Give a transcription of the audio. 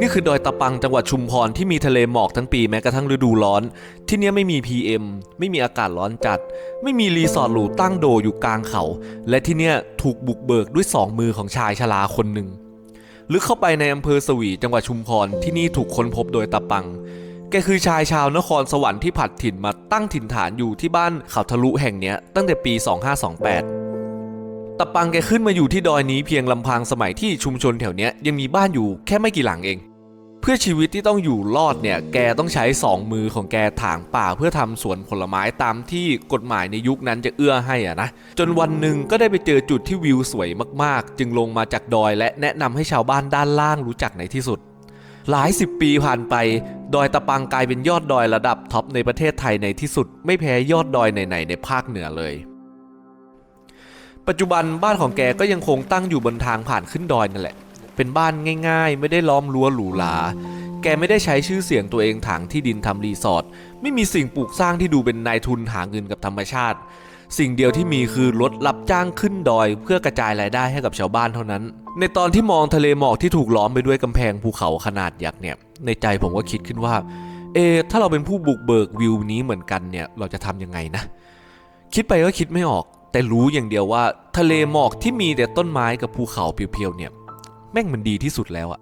นี่คือดอยตะปังจังหวัดชุมพรที่มีทะเลหมอกทั้งปีแม้กระทั่งฤดูร้อน ที่เนี้ยไม่มี PM ไม่มีอากาศร้อนจัด ไม่มีรีสอร์ทหรูตั้งโดอยู่กลางเขา และที่เนี้ยถูกบุกเบิกด้วยสองมือของชายชราคนหนึ่งลึกเข้าไปในอำเภอสวีจังหวัดชุมพรที่นี่ถูกค้นพบโดยตะปัง แกคือชายชาวนครสวรรค์ที่ผัดถิ่นมาตั้งถิ่นฐานอยู่ที่บ้านเขาทะลุแห่งเนี้ยตั้งแต่ปี 2528ตะปังแกขึ้นมาอยู่ที่ดอยนี้เพียงลำพังสมัยที่ชุมชนแถวเนี้ยยังมีบ้านอยู่แค่ไม่กี่หลังเอง เพื่อชีวิตที่ต้องอยู่รอดเนี่ย แกต้องใช้สองมือของแกถางป่าเพื่อทำสวนผลไม้ตามที่กฎหมายในยุคนั้นจะเอื้อให้อะนะ จนวันหนึ่งก็ได้ไปเจอจุดที่วิวสวยมากๆ จึงลงมาจากดอยและแนะนำให้ชาวบ้านด้านล่างรู้จักในที่สุด หลายสิบปีผ่านไป ดอยตะปังกลายเป็นยอดดอยระดับท็อปในประเทศไทยในที่สุด ไม่แพ้ยอดดอยไหนๆในภาคเหนือเลยปัจจุบันบ้านของแกก็ยังคงตั้งอยู่บนทางผ่านขึ้นดอยนั่นแหละ เป็นบ้านง่ายๆ ไม่ได้ล้อมรั้วหรูหราแกไม่ได้ใช้ชื่อเสียงตัวเองถางที่ดินทำรีสอร์ทไม่มีสิ่งปลูกสร้างที่ดูเป็นนายทุนหาเงินกับธรรมชาติ สิ่งเดียวที่มีคือรถรับจ้างขึ้นดอย เพื่อกระจายรายได้ให้กับชาวบ้านเท่านั้น ในตอนที่มองทะเลหมอกที่ถูกล้อมไปด้วยกำแพงภูเขาขนาดยักษ์เนี่ย ในใจผมก็คิดขึ้นว่า เอ ถ้าเราเป็นผู้บุกเบิกวิวนี้เหมือนกันเนี่ย เราจะทำยังไงนะ คิดไปก็คิดไม่ออก แต่รู้อย่างเดียวว่า ทะเลหมอกที่มีแต่ต้นไม้กับภูเขาเพียวๆเนี่ย แม่งมันดีที่สุดแล้วอะ